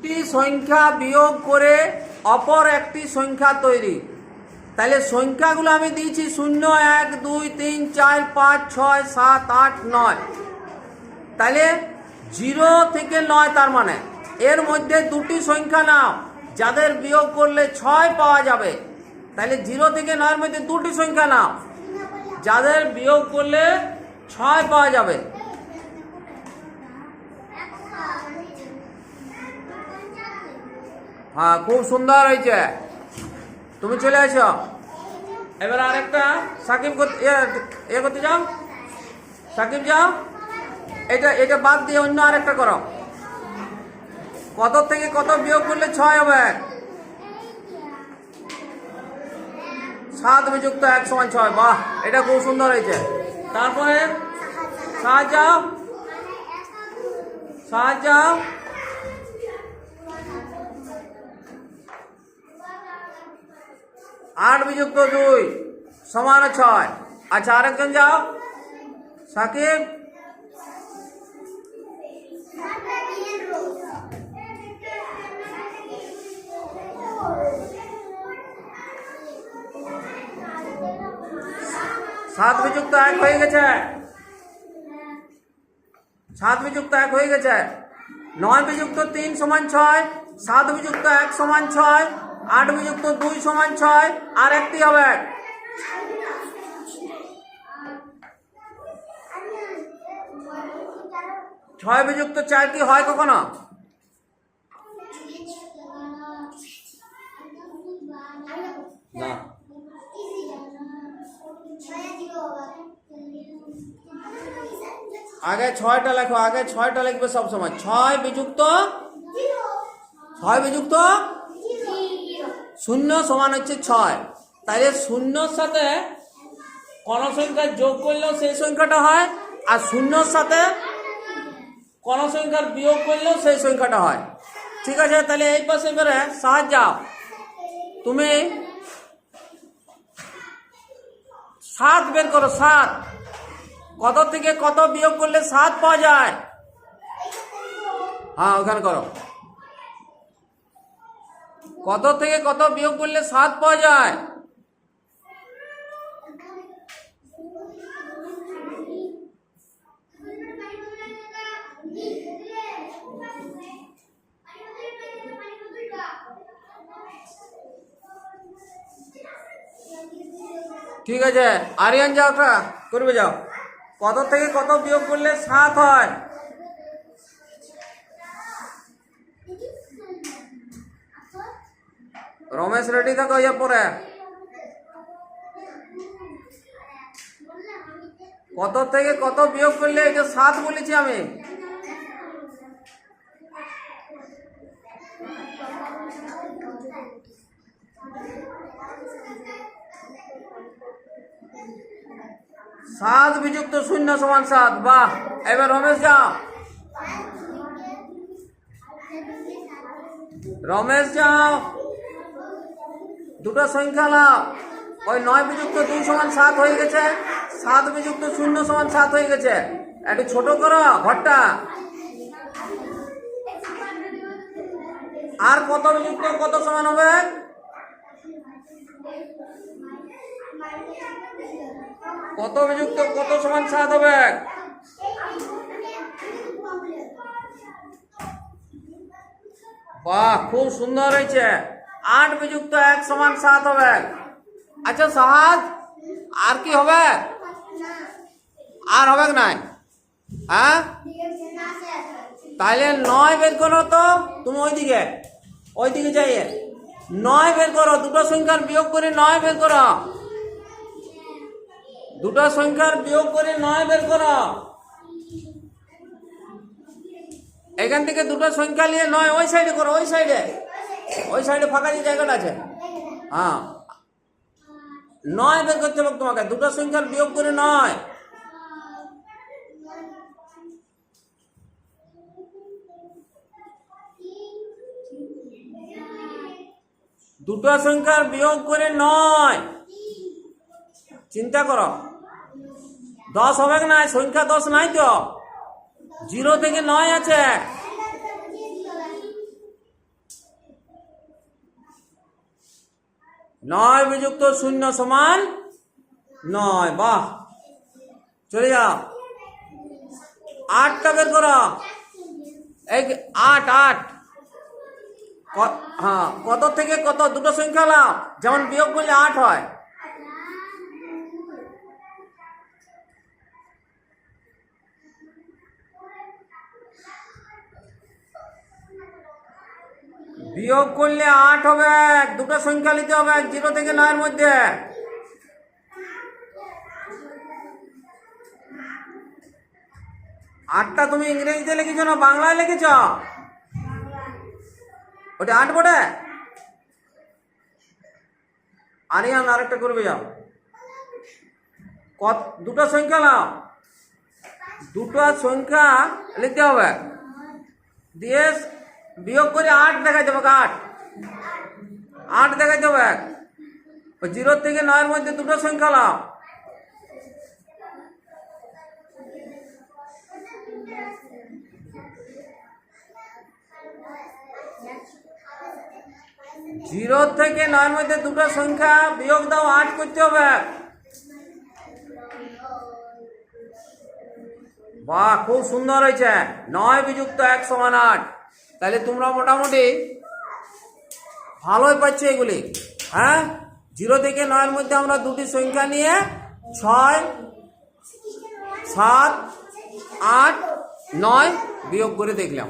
একটি সংখ্যা বিয়োগ করে অপর একটি সংখ্যা তৈরি। তাহলে সংখ্যাগুলো আমি দিয়েছি শূন্য, এক, দুই, তিন, চার, পাঁচ, ছয়, সাত, আট, নয়। তাহলে জিরো থেকে নয় তার মানে। এর মধ্যে দুটি সংখ্যা নাও, যাদের বিয়োগ করলে ছয় পাওয়া যাবে। তাহলে জিরো থেকে নয়ের মধ্যে দুটি সংখ্যা নাও, যাদের বিয়োগ করলে ছয় পাওয়া যাবে। হ্যাঁ খুব সুন্দর হয়েছে। তুমি চলে আসো এবার আরেকটা সাকিব এ করতে যাও। সাকিব যাও। এটা এটা বাদ দিয়ে অন্য আরেকটা করো। কত থেকে কত বিয়োগ করলে ছয় হবে? সাত বিযুক্ত এক সমান ছয়। বাহ, এটা খুব সুন্দর হয়েছে। তারপরে সাত যাও সাত যাও আট বিযুক্ত দুই সমান ছয় আচ্ছা আরেকজন যাও সাকিব সাত বিযুক্ত এক হয়ে গেছে সাত বিযুক্ত এক হয়ে গেছে নয় বিযুক্ত তিন সমান ছয় সাত বিযুক্ত এক সমান ছয় আট বিযুক্ত দুই সমান ছয় আর একটি হবে ছয় বিযুক্ত চার কি হয় কখনো? না। আগে ছয়টা লেখো আগে ছয়টা লিখবে সব সময় ছয় বিযুক্ত? ছয় বিযুক্ত শূন্য সমান হচ্ছে ছয়। তাহলে শূন্যর সাথে কোন সংখ্যা যোগ করলেও সেই সংখ্যাটা হয়, আর শূন্যর সাথে কোন সংখ্যার বিয়োগ করলেও সেই সংখ্যাটা হয়। ঠিক আছে তাহলে এই পাশে এবারে সাহায্য। তুমি সাত বের করো, সাত। কত থেকে কত বিয়োগ করলে সাত পাওয়া যায়? হ্যাঁ ওখানে করো। কত থেকে কত বিয়োগ করলে সাত পাওয়া যায়? ঠিক আছে, আরিয়ান যাও করবে যাও। কত থেকে কত বিয়োগ করলে সাত হয়? রমেশ রেডি থাকো ইয়ে পরে। কত থেকে কত বিয়োগ করলে এটা সাত বলেছি আমি? সাত বিযুক্ত শূন্য সমান সাত, বাহ। এবার রমেশ যাও রমেশ যাও। দুটো সংখ্যা লাভ। ওই নয় বিযুক্ত দুই সমান সাত হয়ে গেছে। সাত বিযুক্ত শূন্য সমান সাত হয়ে গেছে। একটু ছোট করো ঘরটা। আর কত বিযুক্ত, কত সমান হবে? কত বিযুক্ত, কত সমান সাত হবে? বাহ, খুব সুন্দর হয়েছে। আট বিযুক্ত এক সমান সাত হবে। আচ্ছা সাত? আর কি হবে? আর হবে নাই। হ্যাঁ? তাহলে নয় বের করো তো, তুমি ওইদিকে ওইদিকে যাইয়ে। নয় বের করো, দুটো সংখ্যার বিয়োগ করে নয় বের করো। দুটো সংখ্যার বিয়োগ করে নয় বের করো। এখান থেকে দুটো সংখ্যা নিয়ে নয়, ওই সাইডে করো, ওই সাইডে ওই সাইডে ফাঁকা যে জায়গাটা আছে? হ্যাঁ। নয় বের করতে হবে তোমাকে, দুটো সংখ্যার বিয়োগ করে নয়। দুটো সংখ্যার বিয়োগ করে নয়। চিন্তা করো। দশ হবে না সংখ্যা দশ নাই তো? জিরো থেকে নয় আছে নয় বিযুক্ত শূন্য সমান নয়, বাহ। চলে যাও। আটটা বের করো। এই আট আট। হ্যাঁ কত থেকে কত? দুটো সংখ্যা লাও। যেমন বিয়োগ করলে আট হয়। বিয়োগ করলে আট হবে দুটো সংখ্যা নিতে হবে জিরো থেকে নয়ের মধ্যে। আটটা তুমি ইংরেজিতে লিখেছো না, বাংলায় লিখেছ? ওটা আট বটে? আরিয়ান, আরেকটা করবে, যাও। কত, দুটো সংখ্যা নাও। দুটো সংখ্যা লিখতে হবে। দিয়ে বিয়োগ করে আট দেখা যাবে আট আট দেখা যাবে এক। জিরো থেকে নয়ের মধ্যে দুটো সংখ্যা নাও জিরো থেকে নয়ের মধ্যে দুটো সংখ্যা, বিয়োগ দাও, আট করতে হবে বাহ, খুব সুন্দর হয়েছে। নয় বিযুক্ত এক সমান আট। তাহলে তোমরা মোটামুটি ভালোই পাচ্ছ এগুলি। হ্যাঁ? জিরো থেকে নয়ের মধ্যে আমরা দুটি সংখ্যা নিয়ে ছয়, সাত, আট, নয় বিয়োগ করে দেখলাম।